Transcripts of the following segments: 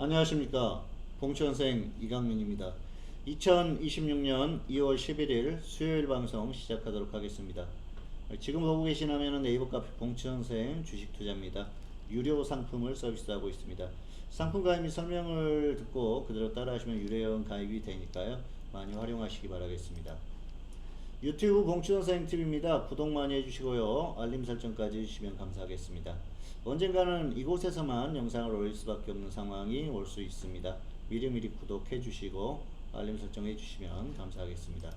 안녕하십니까. 봉천생 이강민입니다. 2026년 2월 11일 수요일 방송 시작하도록 하겠습니다. 지금 보고 계신 화면은 네이버 카페 봉천생 주식투자입니다. 유료 상품을 서비스하고 있습니다. 상품 가입 및 설명을 듣고 그대로 따라하시면 유료회원 가입이 되니까요. 많이 활용하시기 바라겠습니다 유튜브 봉추선생 TV입니다. 구독 많이 해주시고요. 알림 설정까지 해주시면 감사하겠습니다. 언젠가는 이곳에서만 영상을 올릴 수밖에 없는 상황이 올 수 있습니다. 미리미리 구독해 주시고 알림 설정해 주시면 감사하겠습니다.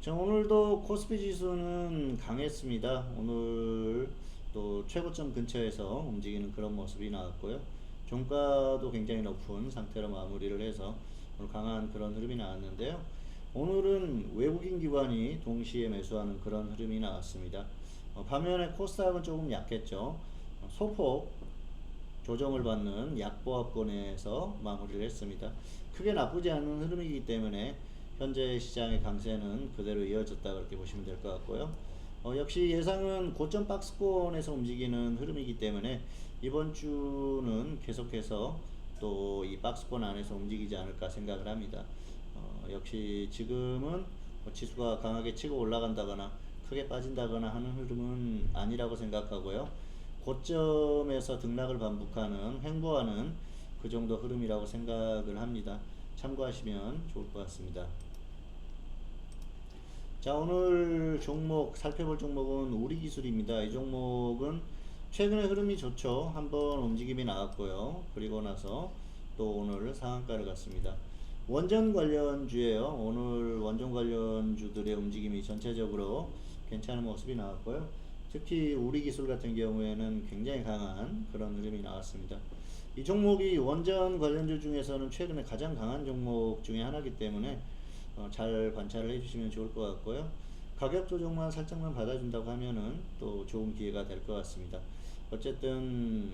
자, 오늘도 코스피 지수는 강했습니다. 오늘 또 최고점 근처에서 움직이는 그런 모습이 나왔고요. 종가도 굉장히 높은 상태로 마무리를 해서 오늘 강한 그런 흐름이 나왔는데요. 오늘은 외국인 기관이 동시에 매수하는 그런 흐름이 나왔습니다. 어, 반면에 코스닥은 조금 약했죠. 어, 소폭 조정을 받는 약보합권에서 마무리를 했습니다. 크게 나쁘지 않은 흐름이기 때문에 현재 시장의 강세는 그대로 이어졌다 그렇게 보시면 될 것 같고요. 어, 역시 예상은 고점 박스권에서 움직이는 흐름이기 때문에 이번 주는 계속해서 또 이 박스권 안에서 움직이지 않을까 생각을 합니다. 어, 역시 지금은 뭐 지수가 강하게 치고 올라간다거나 크게 빠진다거나 하는 흐름은 아니라고 생각하고요. 고점에서 등락을 반복하는 횡보하는 그 정도 흐름이라고 생각을 합니다. 참고하시면 좋을 것 같습니다. 자 오늘 종목 살펴볼 종목은 우리 기술입니다. 이 종목은 최근에 흐름이 좋죠. 한번 움직임이 나왔고요. 그리고 나서 또 오늘 상한가를 갔습니다. 원전 관련주예요. 오늘 원전 관련주들의 움직임이 전체적으로 괜찮은 모습이 나왔고요. 특히 우리 기술 같은 경우에는 굉장히 강한 그런 흐름이 나왔습니다. 이 종목이 원전 관련주 중에서는 최근에 가장 강한 종목 중에 하나이기 때문에 어, 잘 관찰을 해주시면 좋을 것 같고요. 가격 조정만 살짝만 받아준다고 하면은 또 좋은 기회가 될 것 같습니다. 어쨌든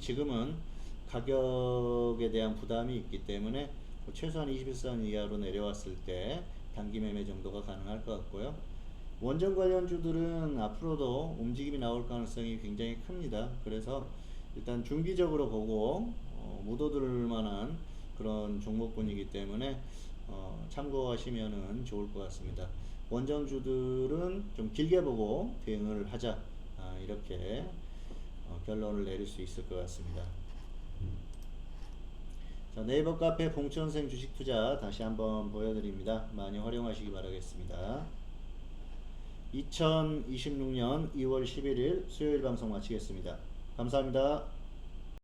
지금은 가격에 대한 부담이 있기 때문에 뭐 최소한 21선 이하로 내려왔을 때 단기 매매 정도가 가능할 것 같고요. 원전 관련 주들은 앞으로도 움직임이 나올 가능성이 굉장히 큽니다. 그래서 일단 중기적으로 보고 어, 묻어둘 만한 그런 종목군이기 때문에 어, 참고하시면 좋을 것 같습니다. 원전주들은 좀 길게 보고 대응을 하자 아, 이렇게 어, 결론을 내릴 수 있을 것 같습니다. 자, 네이버 카페 봉천생 주식 투자 다시 한번 보여드립니다. 많이 활용하시기 바라겠습니다. 2026년 2월 11일 수요일 방송 마치겠습니다. 감사합니다.